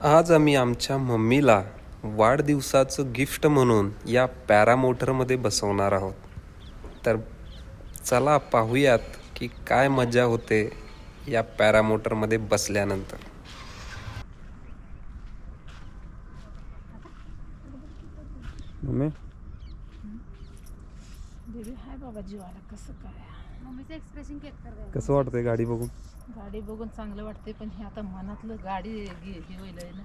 आज आम्ही आमच्या मम्मीला वाढदिवसाचं गिफ्ट म्हणून या पॅरामोटरमध्ये बसवणार आहोत. तर चला पाहूयात की काय मजा होते या पॅरामोटरमध्ये बसल्यानंतर. मम्मी? बेबी हाय बाबा जीवाला कसं काय? मम्मीचं एक्सप्रेशन केक कर दे. कसं वाटतंय गाडी बघून? गाडी बघून चांगलं वाटते पण हे आता मनातलं गाडी हे होईल आहे ना.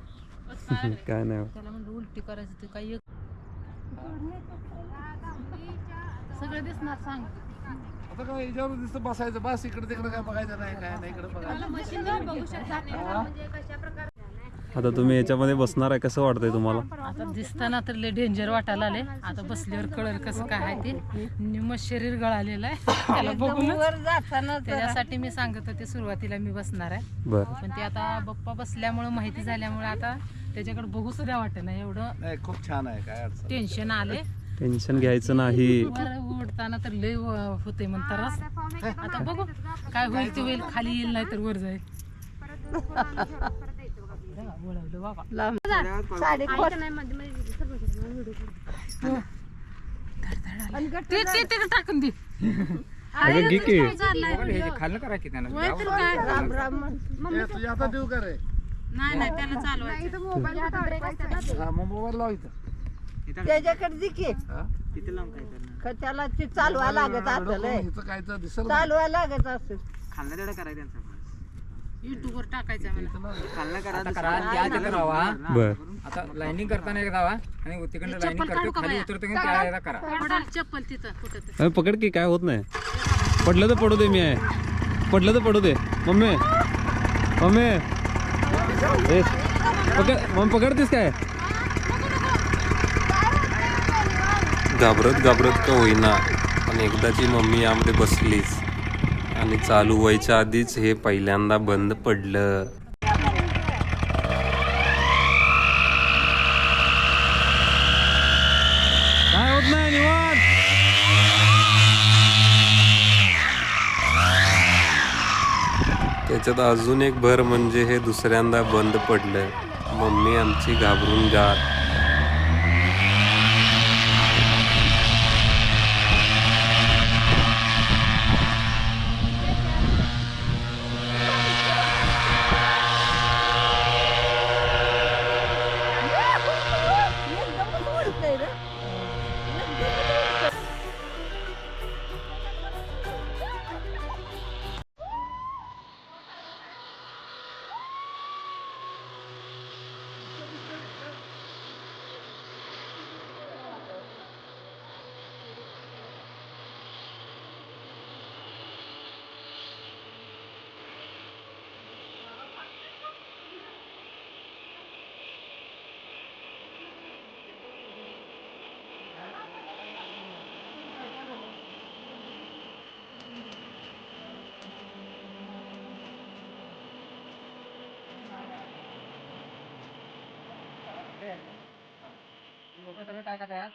काय नाही. त्याला म्हणलं उलटी करायचं ते काही एक- सगळं दिसणार सांग. आता काय याच्यावर दिसतं बसायचं बस इकडे तिकडे काय बघायचं नाही काय नाही इकडे बघायचं. आता तुम्ही याच्यामध्ये बसणार आहे कसं वाटतंय तुम्हाला? आता दिसताना तर लय डेंजर वाटायला आले आता बसल्यावर कळेल कसं काय आहे ते. निम शरीर गळालेलं आहे. त्याला बघून त्याच्यासाठी मी सांगत होते सुरुवातीला मी बसणार आहे. बरं. पण ते आता बप्पा बसल्यामुळं माहिती झाल्यामुळे आता त्याच्याकडे बघू सुद्धा वाटत नाही एवढं. नाही खूप छान आहे काय अडचण टेन्शन आले टेन्शन घ्यायचं नाही. वर उडताना तर लय व- होते म्हणतारच आता बघू काय होईल ते होईल. खाली येईल नाही तर वर जाईल. टाकून दे अगं घे की वय तर काय ए, तुझी आता देऊ का रे नाही नाही त्याला चालवायचं मोबाईल? ख- ते चालवा लागत असेल करून इथं काय तर दिसेल ना. चालवा लागत असेल युट्यूब वर टाकायचं आहे मला बर. आता लाईनिंग करताना एक आणि तिकडनं लाईनिंग करतो खाली उतरतो की करा. पडाल चप्पल तिथं कुठं तर. अरे पकड की काय होत नाही. पडलं तर पडू दे मी आहे. पडलं तर पडू दे. मम्मी. मम्मी. ए, पकड मग पकडतेस काय? घाबरत घाबरत का होईना? पण एकदाची मम्मी यामध्ये बसलीच. आणि चालू व्हायच्या आधीच हे पहिल्यांदा बंद पडलं. त्याच्यात अजून एक भर म्हणजे हे दुसऱ्यांदा बंद पडलं. मम्मी आमची घाबरून जात. đó. काय करताय